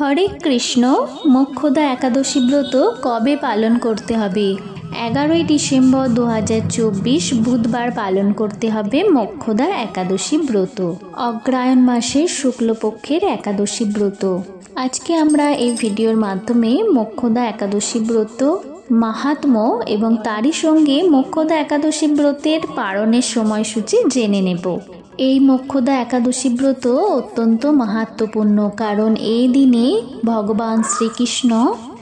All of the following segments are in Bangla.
হরে কৃষ্ণ মোক্ষদা একাদশী ব্রত কবে পালন করতে হবে? এগারোই ডিসেম্বর দু হাজার চব্বিশ বুধবার পালন করতে হবে মোক্ষদা একাদশী ব্রত। অগ্রায়ণ মাসের শুক্লপক্ষের একাদশী ব্রত। আজকে আমরা এই ভিডিওর মাধ্যমে মোক্ষদা একাদশী ব্রত, মাহাত্ম্য এবং তারই সঙ্গে মোক্ষদা একাদশী ব্রতের পালনের সময়সূচি জেনে নেব। এই মোক্ষদা একাদশী ব্রত অত্যন্ত মাহাত্মপূর্ণ, কারণ এই দিনে ভগবান শ্রীকৃষ্ণ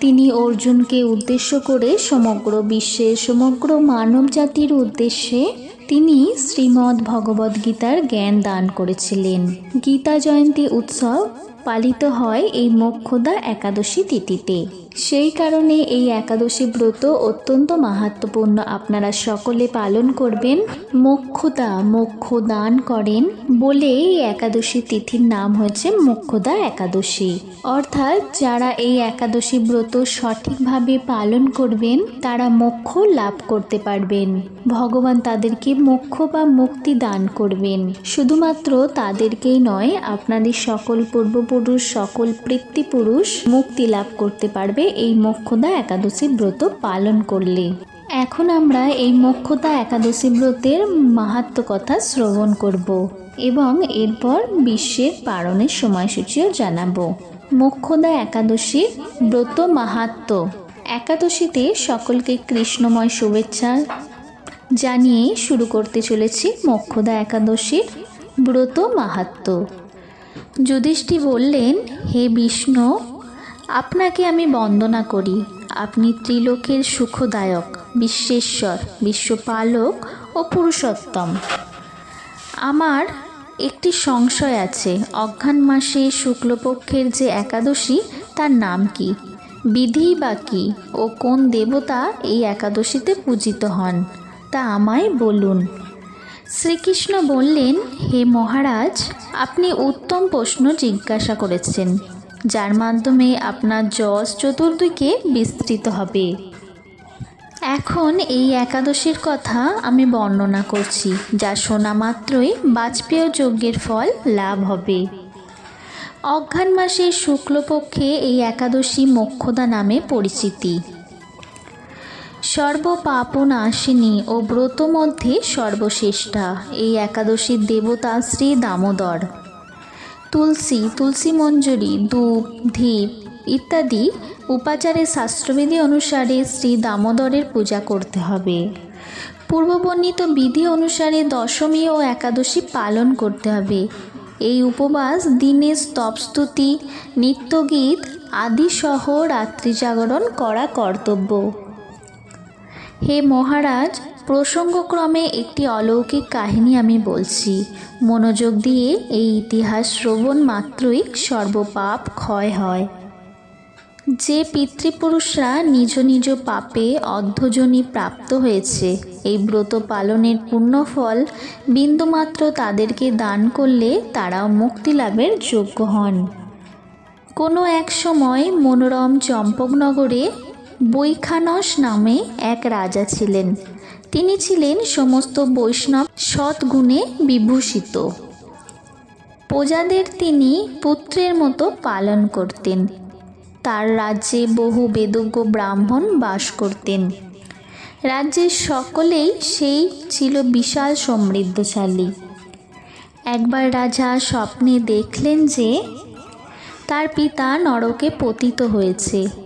তিনি অর্জুনকে উদ্দেশ্য করে সমগ্র বিশ্বের সমগ্র মানব জাতির উদ্দেশ্যে তিনি শ্রীমদ্ ভগবদ্গীতার জ্ঞান দান করেছিলেন। গীতা জয়ন্তী উৎসব পালিত হয় এই মোক্ষদা একাদশী তিথিতে। সেই কারণে এই একাদশী ব্রত অত্যন্ত মাহাত্মপূর্ণ। আপনারা সকলে পালন করবেন, মোক্ষদা মোক্ষ দান করেন বলে এই একাদশী তিথির নাম হয়েছে মোক্ষদা একাদশী। অর্থাৎ যারা এই একাদশী ব্রত সঠিকভাবে পালন করবেন, তারা মোক্ষ লাভ করতে পারবেন। ভগবান তাদেরকে মোক্ষ বা মুক্তি দান করবেন। শুধুমাত্র তাদেরকেই নয়, আপনাদের সকল পূর্বপুরুষ সকল পিতৃপুরুষ মুক্তি লাভ করতে পারবে। এই মোক্ষদা একাদশী ব্রত পালন করলে। এখন আমরা এই মোক্ষদা একাদশী ব্রতের মাহাত্ম কথা শ্রবণ করব এবং এরপর বিশ্বের পালনের সময়সূচিও জানাব। মোক্ষদা একাদশী ব্রত মাহাত্ম। একাদশীতে সকলকে কৃষ্ণময় শুভেচ্ছা জানিয়ে শুরু করতে চলেছি মোক্ষদা একাদশীর ব্রত মাহাত্ম। যুধিষ্ঠি বললেন, হে বিষ্ণু, আপনাকে আমি বন্দনা করি। আপনি ত্রিলোকের সুখদায়ক, বিশ্বেশ্বর, বিশ্বপালক ও পুরুষোত্তম। আমার একটি সংশয় আছে। অজ্ঞান মাসে শুক্লপক্ষের যে একাদশী, তার নাম কি? বিধি বা কি? ও কোন দেবতা এই একাদশীতে পূজিত হন? তা আমায় বলুন। শ্রীকৃষ্ণ বললেন, হে মহারাজ, আপনি উত্তম প্রশ্ন জিজ্ঞাসা করেছেন, যার মাধ্যমে আপনার যশ চতুর্দিকে বিস্তৃত হবে। এখন এই একাদশীর কথা আমি বর্ণনা করছি, যা শোনা মাত্রই বাজপেয় যজ্ঞের ফল লাভ হবে। অজ্ঞান মাসের শুক্লপক্ষে এই একাদশী মোক্ষদা নামে পরিচিতি। সর্বপাপনাশিনী ও ব্রত মধ্যে সর্বশ্রেষ্ঠা, এই একাদশীর দেবতা শ্রী দামোদর। তুলসী তুলসী মঞ্জুরি, ধূপ, ধীপ ইত্যাদি উপাচারের শাস্ত্রবিধি অনুসারে শ্রী দামোদরের পূজা করতে হবে। পূর্ববর্ণিত বিধি অনুসারে দশমী ও একাদশী পালন করতে হবে। এই উপবাস দিনে স্তবস্তুতি, নিত্যগীত আদি সহ রাত্রি জাগরণ করা কর্তব্য। হে মহারাজ, প্রসঙ্গক্রমে একটি অলৌকিক কাহিনী আমি বলছি। মনোযোগ দিয়ে এই ইতিহাস শ্রবণ মাত্রই সর্বপাপ ক্ষয় হয়। যে পিতৃপুরুষরা নিজ নিজ পাপে অর্ধজনী প্রাপ্ত হয়েছে, এই ব্রত পালনের পুণ্যফল বিন্দুমাত্র তাদেরকে দান করলে তারাও মুক্তি লাভের যোগ্য হন। কোনো এক সময় মনোরম চম্পকনগরে বৈখানস নামে এক রাজা ছিলেন। তিনি ছিলেন সমস্ত বৈষ্ণব সৎগুণে বিভূষিত। প্রজাদের তিনি পুত্রের মতো পালন করতেন। তার রাজ্যে বহু বেদজ্ঞ ব্রাহ্মণ বাস করতেন। রাজ্যের সকলেই সেই ছিল বিশাল সমৃদ্ধশালী। একবার রাজা স্বপ্নে দেখলেন যে তার পিতা নরকে পতিত হয়েছে।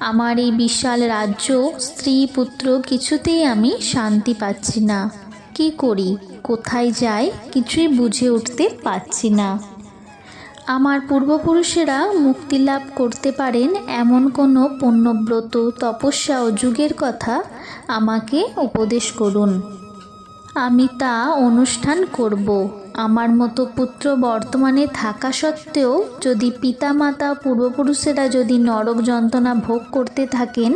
আমার এই বিশাল রাজ্য, স্ত্রী, পুত্র, কিছুতেই আমি শান্তি পাচ্ছি না। কি করি? কোথায় যাই? কিছুই বুঝে উঠতে পারছি না। আমার পূর্বপুরুষেরা মুক্তি লাভ করতে পারেন এমন কোনো পণ্যব্রত, তপস্যা ও যুগের কথা আমাকে উপদেশ করুন। আমি তা অনুষ্ঠান করব। আমার মতো পুত্র বর্তমানে থাকা সত্ত্বেও যদি পিতামাতা পূর্বপুরুষেরা যদি নরক যন্ত্রণা ভোগ করতে থাকেন,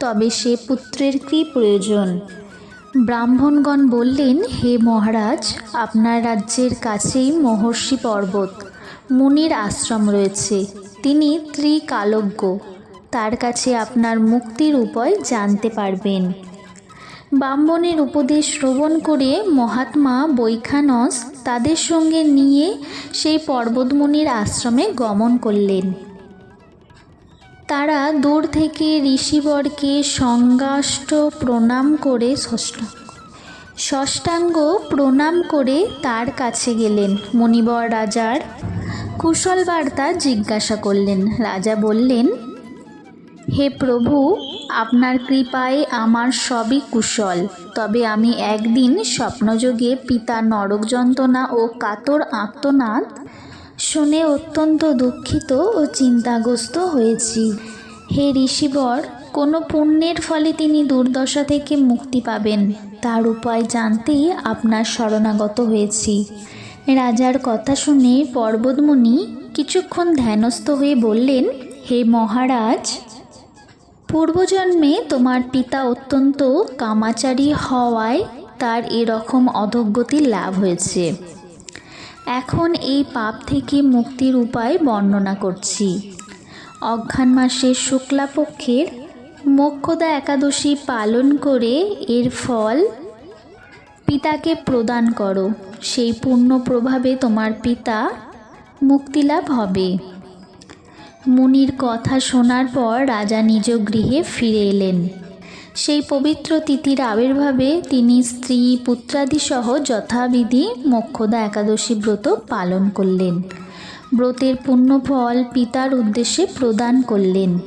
তবে সে পুত্রের কী প্রয়োজন? ব্রাহ্মণগণ বললেন, হে মহারাজ, আপনার রাজ্যের কাছেই মহর্ষি পর্বত। মুনির আশ্রম রয়েছে। তিনি ত্রিকালজ্ঞ। তার কাছে আপনার মুক্তির উপায় জানতে পারবেন। ব্রাহ্মণের উপদেশ শ্রবণ করে মহাত্মা বৈখানস তাদের সঙ্গে নিয়ে সেই পর্বতমণির আশ্রমে গমন করলেন। তারা দূর থেকে ঋষিবরকে সংগাষ্ট প্রণাম করে ষষ্ঠাঙ্গ ষষ্ঠাঙ্গ প্রণাম করে তার কাছে গেলেন মণিবর রাজার। কুশল বার্তা জিজ্ঞাসা করলেন। রাজা বললেন, হে প্রভু আপনার কৃপায় আমার সবই কুশল। তবে আমি একদিন স্বপ্নযোগে পিতা নরক যন্ত্রণা ও কাতর আত্মনাদ শুনে অত্যন্ত দুঃখিত ও চিন্তাগ্রস্ত হয়েছি। হে ঋষিবর, কোনো পুণ্যের ফলে তিনি দুর্দশা থেকে মুক্তি পাবেন। তার উপায় জানতেই আপনার শরণাগত হয়েছি। রাজার কথা শুনে পর্বতমণি কিছুক্ষণ ধ্যানস্থ হয়ে বললেন, হে মহারাজ পূর্বজন্মে তোমার পিতা অত্যন্ত কামাচারী হওয়ায় তার এরকম অধোগতি লাভ হয়েছে। এখন এই পাপ থেকে মুক্তির উপায় বর্ণনা করছি। অঘ্রাণ মাসের শুক্লাপক্ষের মোক্ষদা একাদশী পালন করে এর ফল পিতাকে প্রদান করো। সেই পূর্ণ প্রভাবে তোমার পিতা মুক্তিলাভ হবে। মুনির কথা শোনার পর রাজা নিজ গৃহে ফিরে এলেন। সেই পবিত্র তিথির আবির্ভাবে তিনি স্ত্রী, পুত্রাদিসহ যথাবিধি মক্ষদা একাদশী ব্রত পালন করলেন। ব্রতের পুণ্যফল পিতার উদ্দেশ্যে প্রদান করলেন।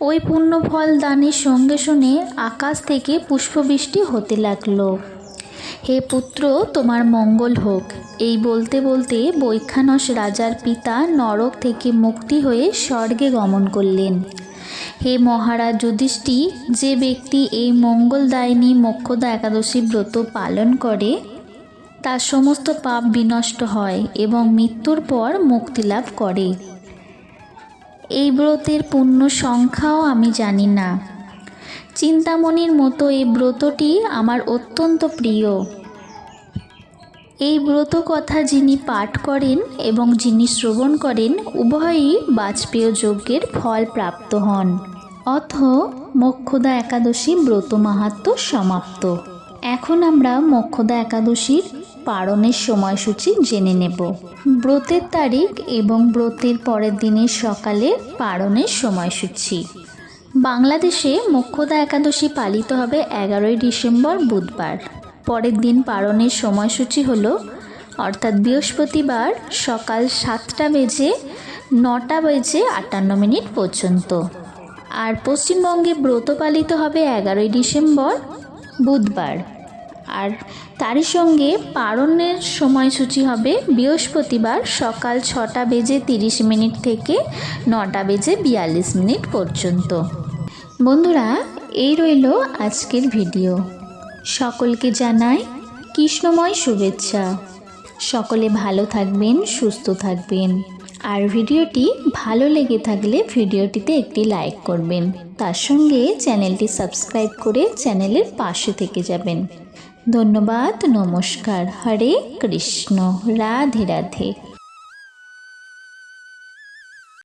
ওই পুণ্যফল দানের সঙ্গে সঙ্গে আকাশ থেকে পুষ্পবৃষ্টি হতে লাগল। হে পুত্র, তোমার মঙ্গল হোক। এই বলতে বলতে বৈখানস রাজার পিতা নরক থেকে মুক্তি হয়ে স্বর্গে গমন করলেন। হে মহারাজ যুধিষ্ঠি, যে ব্যক্তি এই মঙ্গলদায়িনী মোক্ষদা একাদশী ব্রত পালন করে তার সমস্ত পাপ বিনষ্ট হয় এবং মৃত্যুর পর মুক্তিলাভ করে। এই ব্রতের পূর্ণ সংখ্যাও আমি জানি না। চিন্তামণির মতো এই ব্রতটি আমার অত্যন্ত প্রিয়। এই ব্রত কথা যিনি পাঠ করেন এবং যিনি শ্রবণ করেন, উভয়ই বাজপেয় যজ্ঞের ফল প্রাপ্ত হন। অথ মোক্ষদা একাদশী ব্রত মাহাত্ম সমাপ্ত। এখন আমরা মোক্ষদা একাদশীর পালনের সময়সূচি জেনে নেব। ব্রতের তারিখ এবং ব্রতের পরের দিনের সকালে পালনের সময়সূচি। বাংলাদেশে মোক্ষদা একাদশী পালিত হবে এগারোই ডিসেম্বর বুধবার। পরের দিন পালনের সময়সূচি হল, অর্থাৎ বৃহস্পতিবার সকাল সাতটা বেজে নটা বেজে আটান্ন মিনিট পর্যন্ত। আর পশ্চিমবঙ্গে ব্রত পালিত হবে এগারোই ডিসেম্বর বুধবার। আর তারই সঙ্গে পারণের সময়সূচি হবে বৃহস্পতিবার সকাল ছটা বেজে তিরিশ মিনিট থেকে নটা বেজে বিয়াল্লিশ মিনিট পর্যন্ত। বন্ধুরা, এই রইল আজকের ভিডিও। সকলকে জানাই কৃষ্ণময় শুভেচ্ছা। সকলে ভালো থাকবেন, সুস্থ থাকবেন। আর ভিডিওটি ভালো লেগে থাকলে ভিডিওটিতে একটি লাইক করবেন। তার সঙ্গে চ্যানেলটি সাবস্ক্রাইব করে চ্যানেলের পাশে থেকে যাবেন। ধন্যবাদ, নমস্কার। হরে কৃষ্ণ। রাধে রাধে।